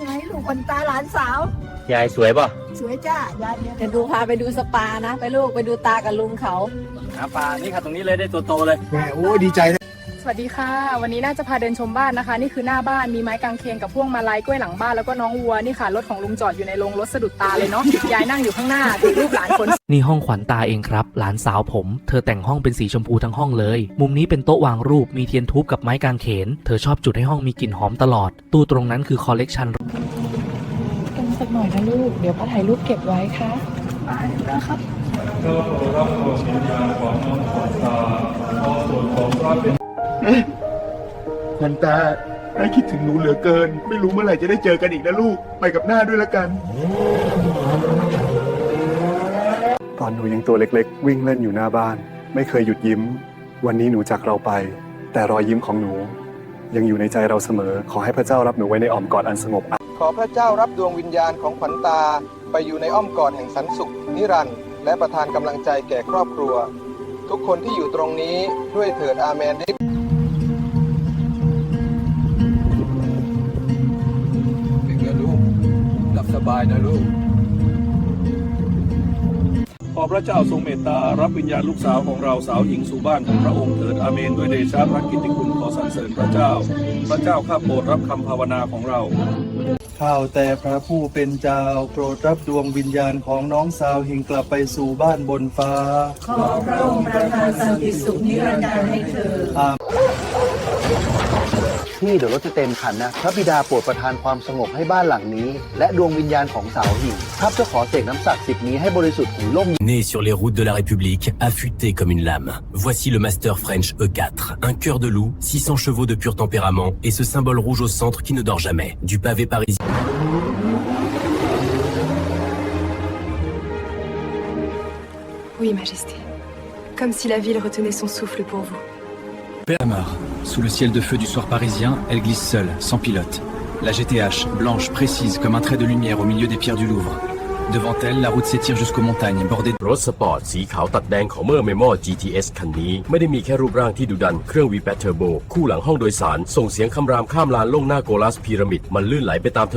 ไงลูกคนตาหลานสาว ยายสวยป่ะสวยจ้ายายเนี่ยเดี๋ยวดูพาไปดูสปานะ ไปลูกไปดูตากับลุงเขา หาปลา นี่ค่ะตรงนี้เลยได้ตัวโตเลยแม่โอ้ดีใจนะส วัสดีค่ะ วันนี้น่าจะพาเดินชมบ้านนะคะ นี่คือหน้าบ้านมีไม้กางเขนกับพวงมาลัยกล้วยหลังบ้านแล้วก็น้องวัวนี่ค่ะรถของลุงจอดอยู่ในโรงรถสะดุดตาเลยเนาะยายนั่งอยู่ข้างหน้าถือรูปหลานคนนี่ห้องขวัญตาเองครับ หลานสาวผม เธอแต่งห้องเป็นสีชมพูทั้งห้องเลย มุมนี้เป็นโต๊ะวางรูปมีเทียนทูบกับไม้กางเขน เธอชอบจุดให้ห้องมีกลิ่นหอมตลอด ตู้ตรงนั้นคือคอลเลกชันกันสักหน่อยนะลูกเดี๋ยวพาถ่ายรูปเก็บไว้ค่ะขวัญตา ไอ้คิดถึงหนูเหลือเกิน ไม่รู้เมื่อไหร่จะได้เจอกันอีกนะลูก ไปกับหน้าด้วยละกัน ตอนหนูยังตัวเล็กๆ วิ่งเล่นอยู่หน้าบ้าน ไม่เคยหยุดยิ้ม วันนี้หนูจากเราไป แต่รอยยิ้มของหนู ยังอยู่ในใจเราเสมอ ขอให้พระเจ้ารับหนูไว้ในอ้อมกอดอันสงบ ขอพระเจ้ารับดวงวิญญาณของขวัญตา ไปอยู่ในอ้อมกอดแห่งสันสุข นิรันดร์และประทานกำลังใจแก่ครอบครัว ทุกคนที่อยู่ตรงนี้ด้วยเถิดอาเมนเป็น บสบายนะลูก ขอพระเจ้าทรงเมตตา รับวิญญาณลูกสาวของเราสาวหญิงสู่บ้านของพระองค์เถิดอาเมนด้วยเดชะพระกิตติคุณขอสรรเสริญพระเจ้า พระเจ้าข้าโปรดรับคำภาวนาของเราข้าวแต่พระผู้เป็นเจ้าโปรดรับดวงวิญญาณของน้องสาวหิงกลับไปสู่บ้านบนฟ้า ขอพระองค์ประทานสันติสุขนิรันดร์ให้เธอ ที่เดี๋ยวรถจะเต็มคันนะ พระบิดาโปรดประทานความสงบให้บ้านหลังนี้ และดวงวิญญาณของสาวหิ่งข้าพเจ้าขอเสกน้ำศักดิ์สิทธิ์นี้ให้บริสุทธิ์หูล่ม Né sur les routes de la République, affûté comme une lame. Voici le Master French E4. Un cœur de loup, 600 chevaux de pur tempérament et ce symbole rouge au centre qui ne dort jamais. Du pavé parisien. Oui, Majesté. Comme si la ville retenait son souffle pour vous. Permar, sous le ciel de feu du soir parisien, elle glisse seule, sans pilote. La GTH, blanche, précise comme un trait de lumière au milieu des pierres du Louvre. Devant elle, la route s'étire jusqu'aux montagnes, bordées รถสปอร์ตสีขาวตัดแดงของเมอร์เมมอ GTS คันนี้ ไม่ได้มีแค่รูปร่างที่ดุดัน เครื่อง V8 Turbo คู่หลังห้องโดยสาร ส่งเสียงคำรามข้ามลานลงหน้าโกลัสพีระมิด มันลื่นไหลไปตามถนน